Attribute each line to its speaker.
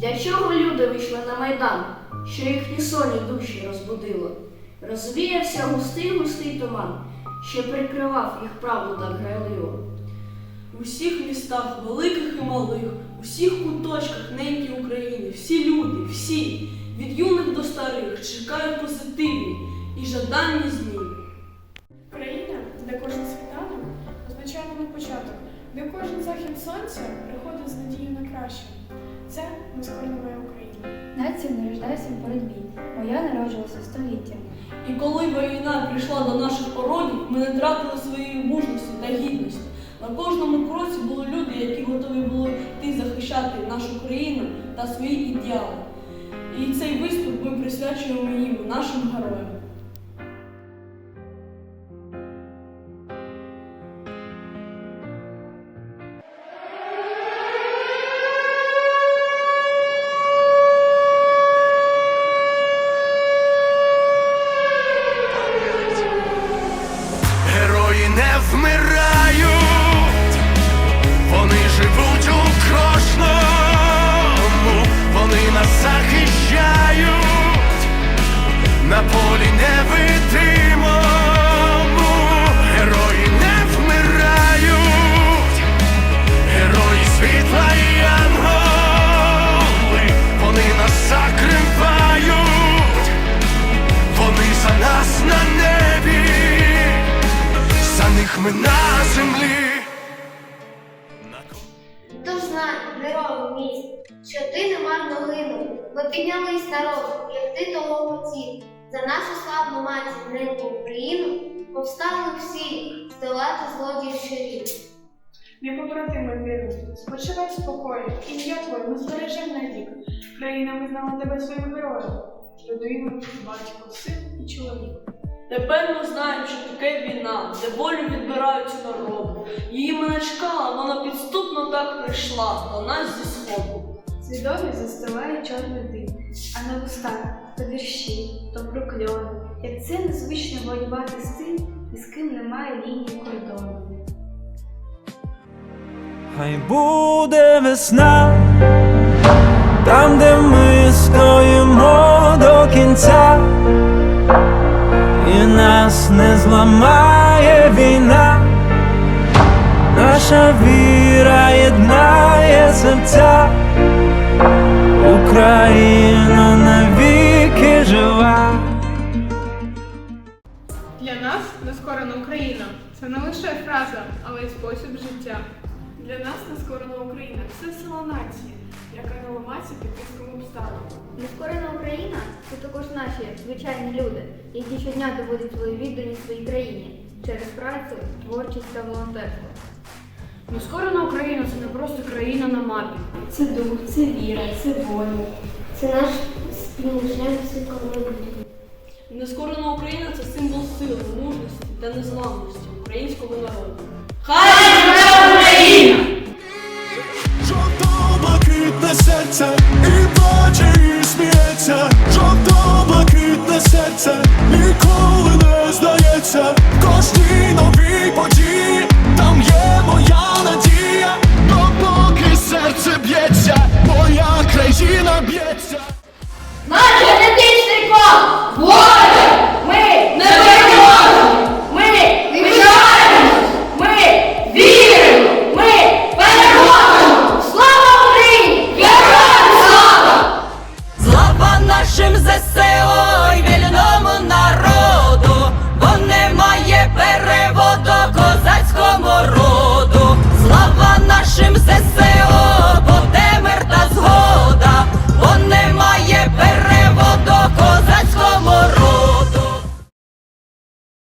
Speaker 1: чого люди вийшли на майдан, що їхні соні душі розбудило? Розвіявся густий густий туман, що прикривав їх правду так грайливо.
Speaker 2: У всіх містах, великих і малих, у всіх куточках неньки України, всі люди, всі, від юних до старих, чекають позитивні і жадані зміни.
Speaker 3: Країна, де кожен світанок означає новий початок, де кожен захід сонця приходить з надією на краще. Це нескорена моя Україна.
Speaker 4: Нація не рождається в боротьбі. Моя народжилася століття.
Speaker 2: І коли війна прийшла до наших порогів, ми не тратили своєї мужності та гідності. На кожному кроці були люди, які готові були йти захищати нашу країну та свої ідеали. І цей виступ ми присвячуємо їм, нашим героям.
Speaker 5: Вмирають, вони живуть у кожному, вони нас захищають. На ми на землі.
Speaker 6: Тож знай, герою міст, що ти не марно гинув, бо піднялись народ, як ти того хотів. За нашу славну матір неньку Україну повстали всі здолати злодіїв щурів.
Speaker 3: Мій побратиме вірний, спочивай в спокої, ім'я твоє ми збережемо навік. Країна визнала тебе своїм героєм, людину, батько, син і чоловік.
Speaker 2: Тепер ми знаємо, що таке війна, де волю відбирають у народу. Її ми не чекала, вона підступно так прийшла до нас зі сходу.
Speaker 4: Свідомість застилає чорний дим, а на устах то вірші, то прокльони. Як це незвично воювати з тим, із ким немає лінії кордону.
Speaker 7: Хай буде весна, там, де ми стоїмо нас не зламає війна, наша віра єднає серця, Україна навіки жива.
Speaker 3: Для нас нескорена Україна. Це не лише фраза, але й спосіб життя. Для нас нескорена Україна. Це сила нації, яка не ламається під тиском обставин.
Speaker 8: Нескорена Україна це також наші звичайні люди, які щодня доводять свою відданість своїй країні через працю, творчість та волонтерство.
Speaker 1: Нескорена Україна це не просто країна на мапі.
Speaker 4: Це дух, це віра, це воля.
Speaker 6: Це наш спільний шлях світлого.
Speaker 2: Нескорена Україна це символ сили, мужності та незламності українського народу. Хай Україна!
Speaker 5: серця, і плаче, і сміється, жовто блакитне серце, ніколи не здається.